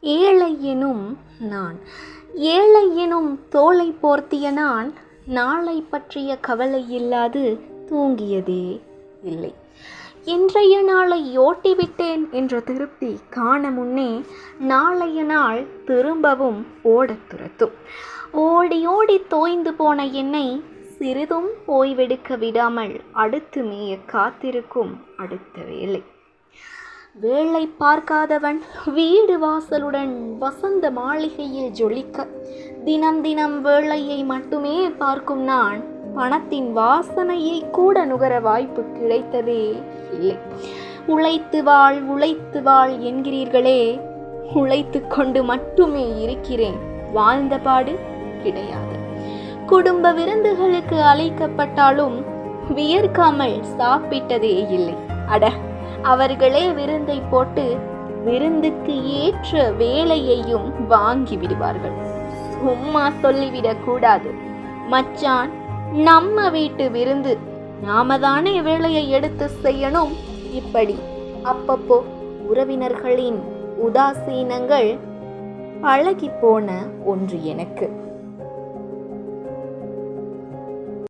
ஏழை நான். ஏழை தோலை போர்த்திய நான் நாளை பற்றிய கவலை இல்லாது தூங்கியதே இல்லை. இன்றைய நாளை ஓட்டிவிட்டேன் என்ற திருப்தி காண முன்னே நாளைய நாள் திரும்பவும் ஓடத் துரத்தும். ஓடி ஓடி தோய்ந்து போன என்னை சிறிதும் ஓய்வெடுக்க விடாமல் அடுத்து மேய காத்திருக்கும் அடுத்த வேலை வேலை பார்க்காதவன் வீடு வாசலுடன் வசந்த மாளிகையில் ஜொலிக்க. தினம் தினம் வேலையை மட்டுமே பார்க்கும் நான். பணத்தின் வாசனையை கூட நுகர வாய்ப்பு கிடைத்ததே இல்லை. உழைத்து வாழ் உழைத்து வாழ் என்கிறீர்களே. உழைத்து கொண்டு மட்டுமே இருக்கிறேன். வாழ்ந்த பாடு கிடையாது. குடும்ப விருந்துகளுக்கு அழைக்கப்பட்டாலும் வியர்க்காமல் சாப்பிட்டதே இல்லை. அட! அவர்களே விருந்தை போட்டு விருந்துக்கு ஏற்ற வேலையையும் வாங்கி விடுவார்கள். சும்மா சொல்லிவிடக் கூடாது. மச்சான் நம்ம வீட்டு விருந்து நாம தானே வேலையை எடுத்து செய்யணும். இப்படி அப்பப்போ உறவினர்களின் உதாசீனங்கள் பழகி போன ஒன்று எனக்கு.